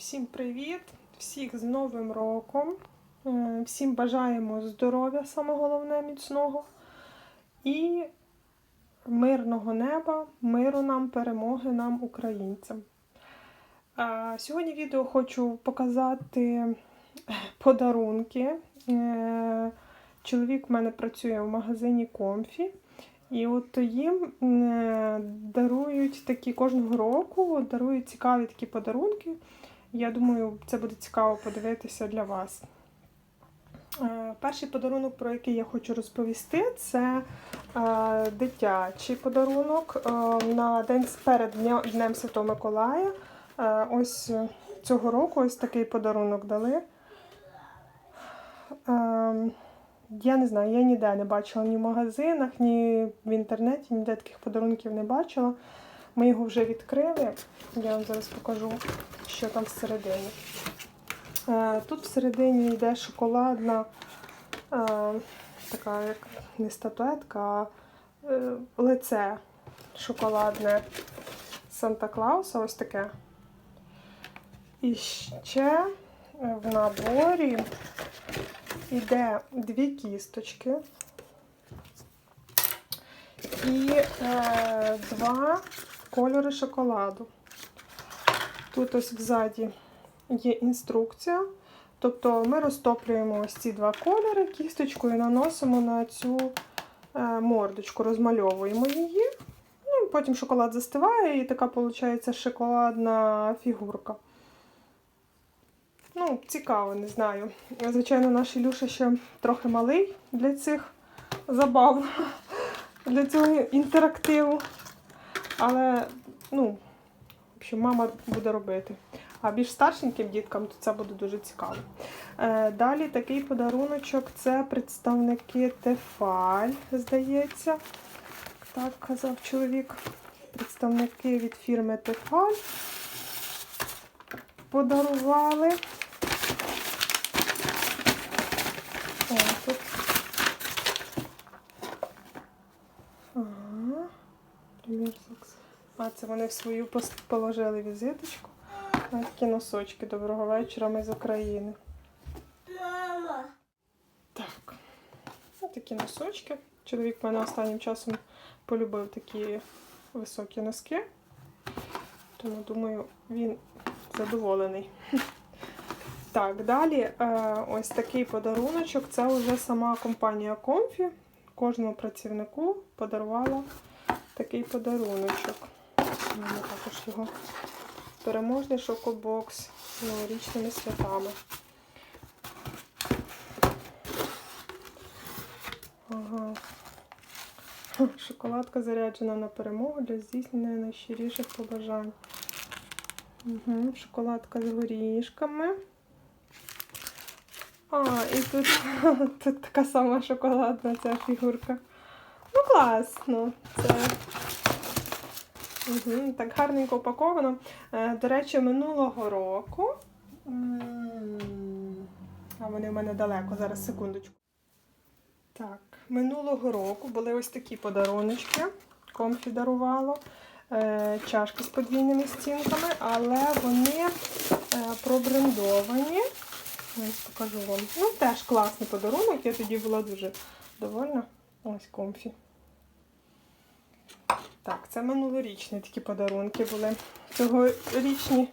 Всім привіт! Всіх з Новим роком! Е, Всім бажаємо здоров'я, саме головне, міцного. І мирного неба, миру нам, перемоги нам, українцям. Сьогодні відео хочу показати подарунки. Е, Чоловік в мене працює в магазині Комфі. І от їм е, дарують такі кожного року, дарують цікаві такі подарунки. Я думаю, це буде цікаво подивитися для вас. Е, Перший подарунок, про який я хочу розповісти, це е, дитячий подарунок е, на день перед Днем Святого Миколая. Ось цього року ось такий подарунок дали. Я не знаю, я ніде не бачила ні в магазинах, ні в інтернеті, ніде таких подарунків не бачила. Ми його вже відкрили. Я вам зараз покажу, що там всередині. Е, Тут всередині йде шоколадна, е, така як не статуетка, а е, лице шоколадне Санта-Клауса, ось таке. І ще в наборі йде дві кісточки і е, два кольори шоколаду. Тут ось взаді є інструкція. Тобто ми розтоплюємо ось ці два кольори кісточкою наносимо на цю е, мордочку, розмальовуємо її. Ну, потім шоколад застиває, і така виходить шоколадна фігурка. Ну, цікаво, не знаю. Звичайно, наш Ілюша ще трохи малий для цих забав, для цього інтерактиву. Але, ну, общем, мама буде робити. А більш старшеньким діткам то це буде дуже цікаво. Е, далі такий подаруночок це представники Тефаль, здається. Так казав чоловік. Представники від фірми Тефаль подарували. О, тут. А, це вони в свою положили візиточку. Ось такі носочки. Доброго вечора, ми з України. Мама. Так. Ось такі носочки. Чоловік мене останнім часом полюбив такі високі носки. Тому, думаю, він задоволений. Так, далі е, ось такий подаруночок. Це вже сама компанія Comfy. Кожному працівнику подарувала такий подаруночок. У мене також його переможний шокобокс з новорічними святами. Ага. Шоколадка заряджена на перемогу для здійснення найщиріших побажань. Угу. Шоколадка з горішками. А, і тут, тут така сама шоколадна ця фігурка. Класно. Це угу. так гарненько упаковано. Е, До речі, минулого року. А вони в мене далеко, зараз секундочку. Так, минулого року були ось такі подаруночки. Комфі дарувало. Е, чашки з подвійними стінками, але вони е, пробрендовані. Ось покажу вам. Ну, теж класний подарунок. Я тоді була дуже довольна. Ось комфі. Так, це минулорічні такі подарунки були. Цьогорічні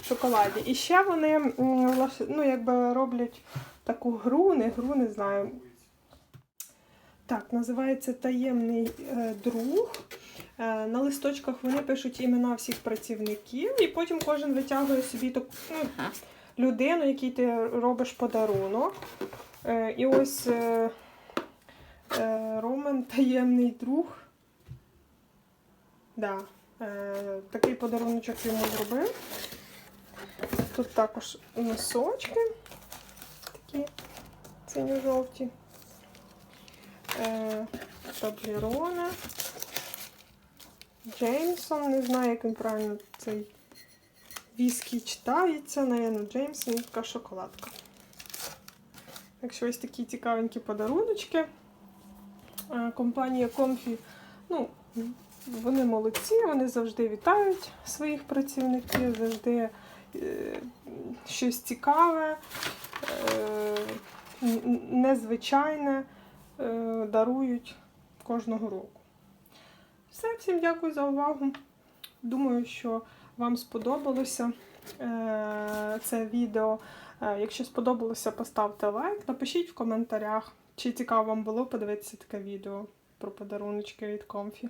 в шоколаді. І ще вони ну, якби роблять таку гру, не гру, не знаю. Так, називається Таємний е, друг. Е, на листочках вони пишуть імена всіх працівників, і потім кожен витягує собі таку ну, людину, якій ти робиш подарунок. Е, і ось Ромен таємний друг. Да, е, такий подаруночок йому зробив. Тут також носочки такі синьо-жовті. Е, таблерони. Джеймсон, не знаю, як він правильно цей віскі читається, напевно, Джеймсон, така шоколадка. Так що ось такі цікавенькі подаруночки. Е, Компанія Comfy, ну, вони молодці, вони завжди вітають своїх працівників, завжди е, щось цікаве, е, незвичайне е, дарують кожного року. Все, всім дякую за увагу. Думаю, що вам сподобалося це відео. Якщо сподобалося, поставте лайк, напишіть в коментарях, чи цікаво вам було подивитися таке відео про подаруночки від Комфі.